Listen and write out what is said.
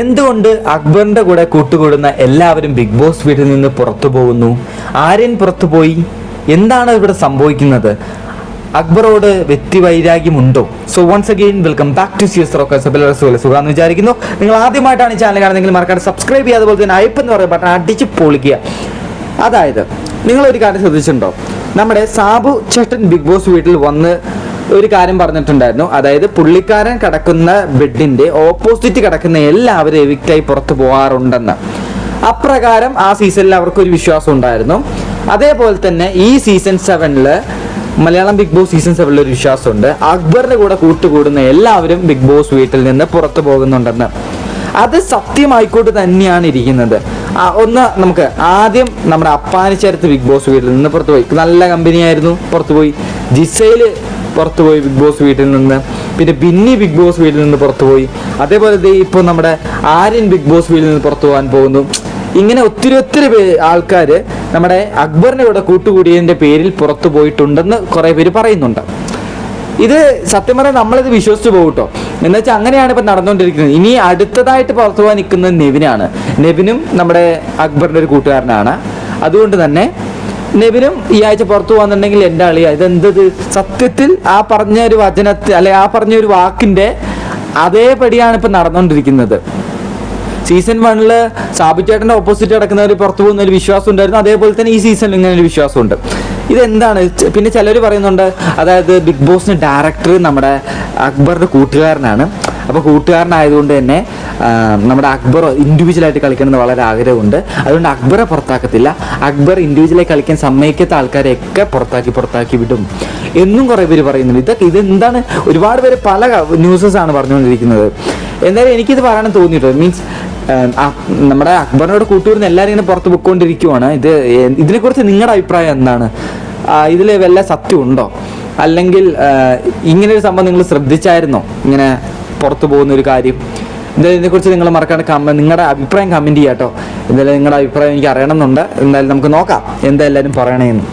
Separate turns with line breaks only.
എന്തുകൊണ്ട് അക്ബറിന്റെ കൂടെ കൂട്ടുകൂടുന്ന എല്ലാവരും ബിഗ് ബോസ് വീട്ടിൽ നിന്ന് പുറത്തു പോകുന്നു? ആര്യൻ പുറത്തു പോയി. എന്താണ് ഇവിടെ സംഭവിക്കുന്നത്? അക്ബറോട് വ്യക്തിവൈരാഗ്യമുണ്ടോ so once again welcome back to സിയസ് റോക്കസ് സുഖാന്ന് വിചാരിക്കുന്നു. നിങ്ങൾ ആദ്യമായിട്ടാണ് ഈ ചാനൽ കാണുന്നതെങ്കിൽ മറക്കാതെ സബ്സ്ക്രൈബ് ചെയ്യുക. അതുപോലെ തന്നെ അയപ്പ് എന്ന് പറയുന്ന ബട്ടൺ അടിച്ച് പൊളിക്കുക. അതായത് നിങ്ങളൊരു കാര്യം ശ്രദ്ധിച്ചിട്ടുണ്ടോ? നമ്മുടെ സാബു ചേട്ടൻ ബിഗ് ബോസ് വീട്ടിൽ വന്ന് ഒരു കാര്യം പറഞ്ഞിട്ടുണ്ടായിരുന്നു. അതായത് പുള്ളിക്കാരൻ കിടക്കുന്ന ബെഡിന്റെ ഓപ്പോസിറ്റ് കിടക്കുന്ന എല്ലാവരും എവിക്റ്റായി പുറത്തു പോകാറുണ്ടെന്ന് അപ്രകാരം ആ സീസണിൽ അവർക്ക് ഒരു വിശ്വാസം ഉണ്ടായിരുന്നു. അതേപോലെ തന്നെ ഈ സീസൺ സെവനിൽ മലയാളം ബിഗ് ബോസ് സീസൺ സെവനിൽ ഒരു വിശ്വാസമുണ്ട്. അക്ബറിന്റെ കൂടെ കൂട്ടുകൂടുന്ന എല്ലാവരും ബിഗ് ബോസ് വീട്ടിൽ നിന്ന് പുറത്തു പോകുന്നുണ്ടെന്ന്. അത് സത്യമായിക്കോട്ട് തന്നെയാണ് ഇരിക്കുന്നത്. ഒന്ന് നമുക്ക് ആദ്യം നമ്മുടെ അപ്പാനിച്ചേരത്ത് ബിഗ് ബോസ് വീട്ടിൽ നിന്ന് പുറത്തുപോയി നല്ല കമ്പനിയായിരുന്നു പുറത്തു പോയി. ജിസയിൽ പുറത്തു പോയി ബിഗ് ബോസ് വീട്ടിൽ നിന്ന്. പിന്നെ ബിന്നി ബിഗ് ബോസ് വീട്ടിൽ നിന്ന് പുറത്തുപോയി. അതേപോലെ ദേ ഇപ്പോൾ നമ്മുടെ ആര്യൻ ബിഗ് ബോസ് വീട്ടിൽ നിന്ന് പുറത്തു പോകാൻ പോകുന്നു. ഇങ്ങനെ ഒത്തിരി ഒത്തിരി ആൾക്കാർ നമ്മുടെ അക്ബറിന്റെ കൂടെ കൂട്ടുകൂടിയതിന്റെ പേരിൽ പുറത്തു പോയിട്ടുണ്ടെന്ന് കുറേ പേര് പറയുന്നുണ്ട്. ഇത് സത്യം പറഞ്ഞാൽ നമ്മളിത് വിശ്വസിച്ച് പോകും കേട്ടോ. എന്ന് വെച്ചാൽ അങ്ങനെയാണ് ഇപ്പം നടന്നുകൊണ്ടിരിക്കുന്നത്. ഇനി അടുത്തതായിട്ട് പുറത്തു പോകാൻ നിൽക്കുന്നത് നെവിനാണ്. നെവിനും നമ്മുടെ അക്ബറിന്റെ ഒരു കൂട്ടുകാരനാണ്. അതുകൊണ്ട് തന്നെ നെവിനും ഈ ആഴ്ച പുറത്തു പോകുന്നുണ്ടെങ്കിൽ എന്റെ അളിയ ഇതെന്തത്? സത്യത്തിൽ ആ പറഞ്ഞ ഒരു വചനത്തിൽ അല്ലെ ആ പറഞ്ഞ ഒരു വാക്കിന്റെ അതേപടിയാണ് ഇപ്പം നടന്നുകൊണ്ടിരിക്കുന്നത്. സീസൺ വണ്ണിൽ സാബുചേട്ടന്റെ ഓപ്പോസിറ്റ് കിടക്കുന്നവർ പുറത്തു പോകുന്ന ഒരു വിശ്വാസം ഉണ്ടായിരുന്നു. അതേപോലെ തന്നെ ഈ സീസണിൽ ഇങ്ങനെ ഒരു വിശ്വാസമുണ്ട്. ഇതെന്താണ്? പിന്നെ ചിലർ പറയുന്നുണ്ട് അതായത് ബിഗ് ബോസിന് ഡയറക്ടർ നമ്മുടെ അക്ബറിന്റെ കൂട്ടുകാരനാണ്. അപ്പോൾ കൂട്ടുകാരനായതുകൊണ്ട് തന്നെ നമ്മുടെ അക്ബർ ഇൻഡിവിജ്വലായിട്ട് കളിക്കണമെന്ന് വളരെ ആഗ്രഹമുണ്ട്. അതുകൊണ്ട് അക്ബറെ പുറത്താക്കത്തില്ല. അക്ബർ ഇൻഡിവിജ്വലായി കളിക്കാൻ സമ്മതിക്കാത്ത ആൾക്കാരെയൊക്കെ പുറത്താക്കി പുറത്താക്കി വിടും. എന്നും കുറേ പേര് പറയുന്നുണ്ട്. ഇതൊക്കെ ഇതെന്താണ്? ഒരുപാട് പേര് പല ന്യൂസസ് ആണ് പറഞ്ഞുകൊണ്ടിരിക്കുന്നത്. എന്തായാലും എനിക്കിത് പറയാൻ തോന്നിയിട്ടുണ്ട്. മീൻസ് നമ്മുടെ അക്ബറിനോട് കൂട്ടുകൂടുന്ന എല്ലാവരും ഇങ്ങനെ പുറത്ത് പൊയ്ക്കൊണ്ടിരിക്കുവാണ്. ഇത് ഇതിനെക്കുറിച്ച് നിങ്ങളുടെ അഭിപ്രായം എന്താണ്? ഇതിൽ വല്ല സത്യമുണ്ടോ? അല്ലെങ്കിൽ ഇങ്ങനെ ഒരു സംഭവം നിങ്ങൾ ശ്രദ്ധിച്ചായിരുന്നോ? ഇങ്ങനെ പുറത്തു പോകുന്ന ഒരു കാര്യം? എന്തായാലും ഇതിനെക്കുറിച്ച് നിങ്ങൾ മറക്കാണ്ട് കമ നിങ്ങളുടെ അഭിപ്രായം കമന്റ് ചെയ്യാം കേട്ടോ എന്തായാലും നിങ്ങളുടെ അഭിപ്രായം എനിക്ക് അറിയണമെന്നുണ്ട്. എന്തായാലും നമുക്ക് നോക്കാം. എന്തായാലും പറയണേന്ന്.